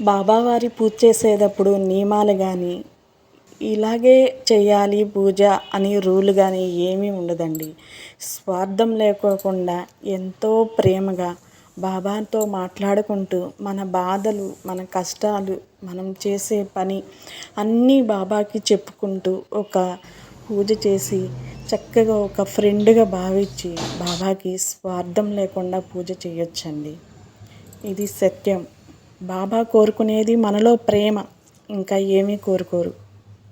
బాబావారి పూజ చేసేటప్పుడు నియమాలు కానీ ఇలాగే చేయాలి పూజ అని రూల్ కానీ ఏమీ ఉండదండి. స్వార్థం లేకోకుండా ఎంతో ప్రేమగా బాబాతో మాట్లాడుకుంటూ మన బాధలు మన కష్టాలు మనం చేసే పని అన్నీ బాబాకి చెప్పుకుంటూ ఒక పూజ చేసి చక్కగా ఒక ఫ్రెండ్గా భావించి బాబాకి స్వార్థం లేకుండా పూజ చేయొచ్చండి. ఇది సత్యం. బాబా కోరుకునేది మనలో ప్రేమ. ఇంకా ఏమీ కోరుకోరు.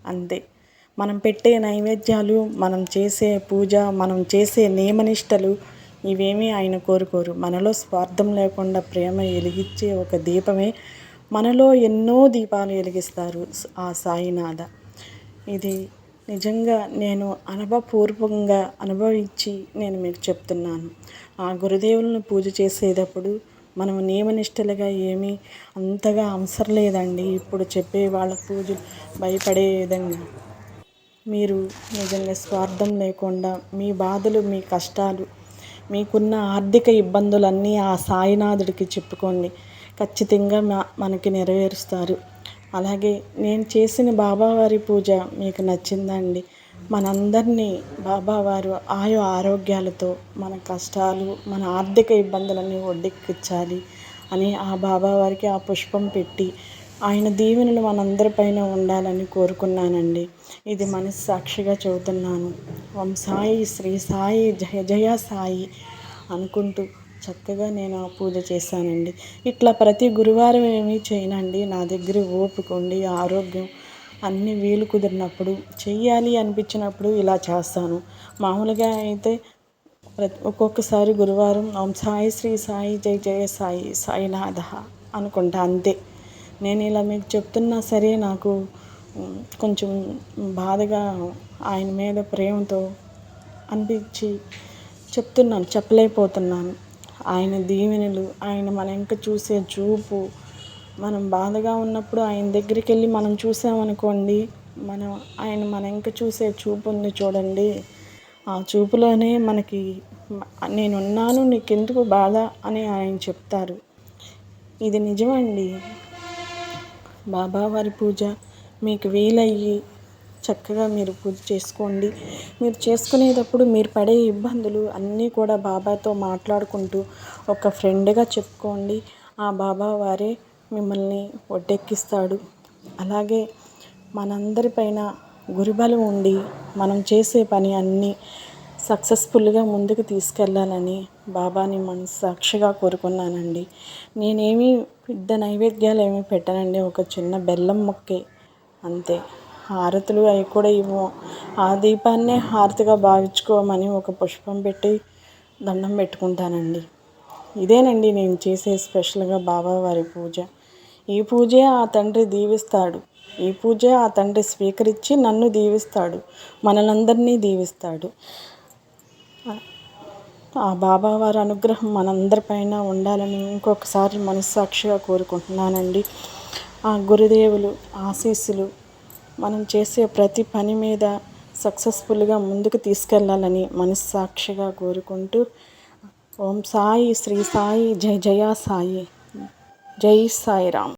అంతే. మనం పెట్టే నైవేద్యాలు మనం చేసే పూజ మనం చేసే నియమనిష్టలు ఇవేమీ ఆయన కోరుకోరు. మనలో స్వార్థం లేకుండా ప్రేమ వెలిగించే ఒక దీపమే మనలో ఎన్నో దీపాలు వెలిగిస్తారు ఆ సాయినాథ. ఇది నిజంగా నేను అనుభవపూర్వకంగా అనుభవించి నేను మీకు చెప్తున్నాను. ఆ గురుదేవులను పూజ చేసేటప్పుడు మనం నియమనిష్టలుగా ఏమీ అంతగా అవసరం లేదండి. ఇప్పుడు చెప్పే వాళ్ళ పూజలు భయపడే విధంగా. మీరు నిజంగా స్వార్థం లేకుండా మీ బాధలు మీ కష్టాలు మీకున్న ఆర్థిక ఇబ్బందులన్నీ ఆ సాయినాథుడికి చెప్పుకోండి. ఖచ్చితంగా మా మనకి నెరవేరుస్తారు. అలాగే నేను చేసిన బాబావారి పూజ మీకు నచ్చిందండి మనందరినీ బాబావారు ఆయు ఆరోగ్యాలతో మన కష్టాలు మన ఆర్థిక ఇబ్బందులన్నీ ఒడ్డెక్కించాలి అని ఆ బాబావారికి ఆ పుష్పం పెట్టి ఆయన దీవెనలు మనందరిపైన ఉండాలని కోరుకున్నానండి. ఇది మనస్సాక్షిగా చెబుతున్నాను. ఓం సాయి శ్రీ సాయి జయ జయ సాయి అనుకుంటూ చక్కగా నేను ఆ పూజ చేశానండి. ఇట్లా ప్రతి గురువారం ఏమీ చేయనండి. నా దగ్గర ఓపిక ఉండి ఆరోగ్యం అన్ని వీలు కుదిరినప్పుడు చెయ్యాలి అనిపించినప్పుడు ఇలా చేస్తాను. మామూలుగా అయితే ప్రతి ఒక్కొక్కసారి గురువారం ఓం సాయి శ్రీ సాయి జై జయ సాయి సాయినాథ అనుకుంటా అంతే. నేను ఇలా మీకు చెప్తున్నా సరే నాకు కొంచెం బాధగా ఆయన మీద ప్రేమతో అనిపించి చెప్తున్నాను చెప్పలేకపోతున్నాను. ఆయన దీవెనలు ఆయన మన ఇంకా చూసే చూపు మనం బాధగా ఉన్నప్పుడు ఆయన దగ్గరికి వెళ్ళి మనం చూసామనుకోండి మనం ఆయన మన ఇంకా చూసే చూపు ఉంది చూడండి. ఆ చూపులోనే మనకి నేనున్నాను నీకెందుకు బాధ అని ఆయన చెప్తారు. ఇది నిజమండి. బాబావారి పూజ మీకు వీలయ్యి చక్కగా మీరు పూజ చేసుకోండి. మీరు చేసుకునేటప్పుడు మీరు పడే ఇబ్బందులు అన్నీ కూడా బాబాతో మాట్లాడుకుంటూ ఒక ఫ్రెండ్గా చెప్పుకోండి. ఆ బాబా వారే మిమ్మల్ని ఒడ్డెక్కిస్తాడు. అలాగే మనందరిపైన గురుబలం ఉండి మనం చేసే పని అన్నీ సక్సెస్ఫుల్గా ముందుకు తీసుకెళ్ళాలని బాబాని మనస్సాక్షిగా కోరుకున్నానండి. నేనేమి పెద్ద నైవేద్యాలు ఏమీ పెట్టనండి. ఒక చిన్న బెల్లం మొక్కే అంతే. హారతులు అవి కూడా ఇవ్వం. ఆ దీపాన్నే హారతిగా భావించుకోమని ఒక పుష్పం పెట్టి దండం పెట్టుకుంటానండి. ఇదేనండి నేను చేసే స్పెషల్గా బాబావారి పూజ. ఈ పూజే ఆ తండ్రి దీవిస్తాడు. ఈ పూజే ఆ తండ్రి స్వీకరించి నన్ను దీవిస్తాడు. మనలందరినీ దీవిస్తాడు. ఆ బాబావారి అనుగ్రహం మనందరిపైన ఉండాలని ఇంకొకసారి మనస్సాక్షిగా కోరుకుంటున్నానండి. ఆ గురుదేవులు ఆశీస్సులు మనం చేసే ప్రతి పని మీద సక్సెస్ఫుల్గా ముందుకు తీసుకెళ్ళాలని మనస్సాక్షిగా కోరుకుంటూ ఓం సాయి శ్రీ సాయి జై జయా సాయి. జై సాయిరామ్.